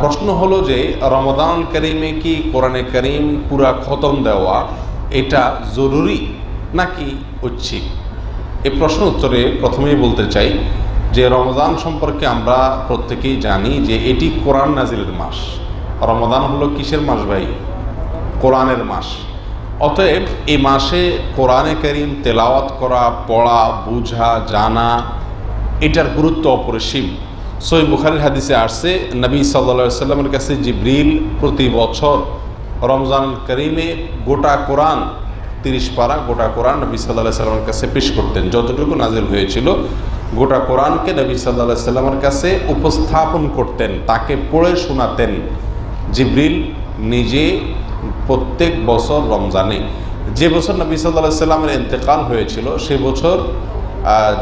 প্রশ্ন হলো যে রমদান করিমে কি কোরআনে করিম পুরা খতম দেওয়া এটা জরুরি নাকি ঐচ্ছিক এই প্রশ্ন উত্তরে প্রথমেই বলতে চাই যে, রমজান সম্পর্কে আমরা প্রত্যেকেই জানি যে, এটি কোরআন নাজিলের মাস। রমদান হলো কিসের মাস ভাই? কোরআনের মাস। অতএব এই মাসে কোরআনে করিম তেলাওয়াত করা, পড়া, বুঝা, জানা, এটার গুরুত্ব অপরিসীম। সই বুখারির হাদিসে আসছে, নবী সাল্লা সাল্লামের কাছে জিব্রিল প্রতি বছর রমজান করিমে গোটা কোরআন, তিরিশ পারা গোটা কোরআন নবী সাল্লাহ সাল্লামের কাছে পেশ করতেন। যতটুকু নাজিল হয়েছিল, গোটা কোরআনকে নবী সাল্লাহ সাল্লামের কাছে উপস্থাপন করতেন, তাকে পড়ে শোনাতেন। জিব্রিল নিজে প্রত্যেক বছর রমজানে। যে বছর নবী সাল্লাহ সাল্লামের ইন্তেকাল হয়েছিল, সে বছর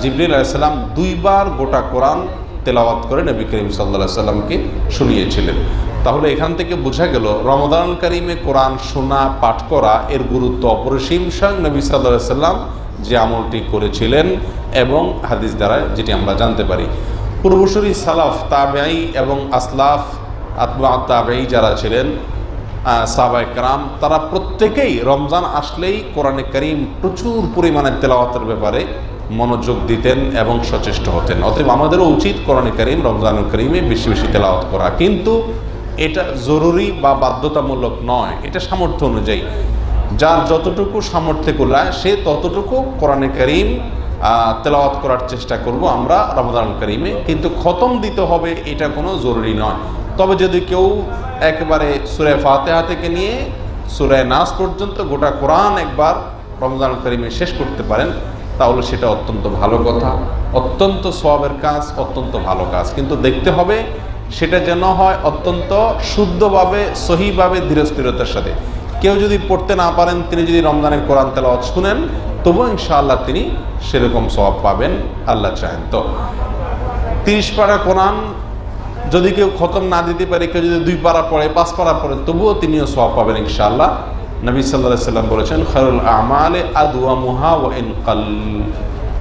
জিবরিল আলাইসাল্লাম দুইবার গোটা কোরআন তেলাওয়াত করে নবী করিম সাল্লা সাল্লামকে শুনিয়েছিলেন। তাহলে এখান থেকে বোঝা গেল রমদান করিমে কোরআন শোনা, পাঠ করা এর গুরুত্ব অপরিসীম, স্বয়ং নবী সাল্লাহ সাল্লাম যে আমলটি করেছিলেন এবং হাদিস দ্বারা যেটি আমরা জানতে পারি। পূর্বসরী সালাফ তাবেই এবং আসলাফ আত্মা তাবেই যারা ছিলেন সাহাবাই কারাম, তারা প্রত্যেকেই রমজান আসলেই কোরআনে করিম প্রচুর পরিমাণে তেলাওয়াতের ব্যাপারে মনোযোগ দিতেন এবং সচেষ্ট হতেন। অতএব আমাদেরও উচিত কোরআনে করিম রমজান করিমে বেশি বেশি তেলাওয়াত করা। কিন্তু এটা জরুরি বা বাধ্যতামূলক নয়। এটা সামর্থ্য অনুযায়ী। যার যতটুকু সামর্থ্যে কুলায়, সে ততটুকু কোরআনে করিম তেলাওয়াত করার চেষ্টা করব আমরা রমজান করিমে। কিন্তু খতম দিতে হবে এটা কোনো জরুরি নয়। তবে যদি কেউ একেবারে সুরে ফাতেহা থেকে নিয়ে সুরে নাস পর্যন্ত গোটা কোরআন একবার রমজান করিমে শেষ করতে পারেন, তাহলে সেটা অত্যন্ত ভালো কথা, অত্যন্ত সবের কাজ, অত্যন্ত ভালো কাজ। কিন্তু দেখতে হবে সেটা যেন হয় অত্যন্ত শুদ্ধভাবে, সহিভাবে, ধীরস্থিরতার সাথে। কেউ যদি পড়তে না পারেন, তিনি যদি রমজানের কোরআন তেলাওয়াত শুনেন তবু ইনশাআল্লাহ তিনি সেরকম সওয়াব পাবেন, আল্লাহ চাহেন তো। তিরিশ পাড়া কোরআন যদি কেউ খতম না দিতে পারে, কেউ যদি দুই পারা পড়ে, পাঁচ পারা পড়ে, তবুও তিনিও সব পাবেন ইনশাআল্লাহ। নবী সাল্লাহ সাল্লাম বলেছেন খরুল আমালে আদুয়া মুহা ও ইনকাল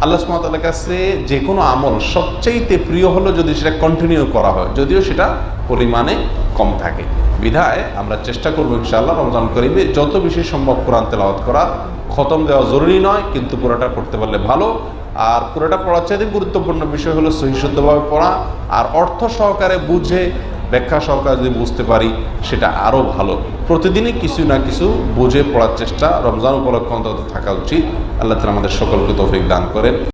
আল্লাহ সুমতাল্লাহ কাছে যে কোনো আমল সবচাইতে প্রিয় হলো যদি সেটা কন্টিনিউ করা হয়, যদিও সেটা পরিমাণে কম থাকে। বিধায় আমরা চেষ্টা করব ইনশাআল্লাহ রমজান করিবে যত বেশি সম্ভব কোরআন তেলাওয়াত করা। খতম দেওয়া জরুরি নয়, কিন্তু পুরোটা পড়তে পারলে ভালো। আর পুরোটা পড়ার চাইতে গুরুত্বপূর্ণ বিষয় হলো সহিশুদ্ধভাবে পড়া। আর অর্থ সহকারে বুঝে, ব্যাখ্যা সহকারে যদি বুঝতে পারি, সেটা আরও ভালো। প্রতিদিনই কিছু না কিছু বুঝে পড়ার চেষ্টা রমজান উপলক্ষে অন্তত থাকা উচিত। আল্লাহ তালা আমাদের সকলকে তৌফিক দান করেন।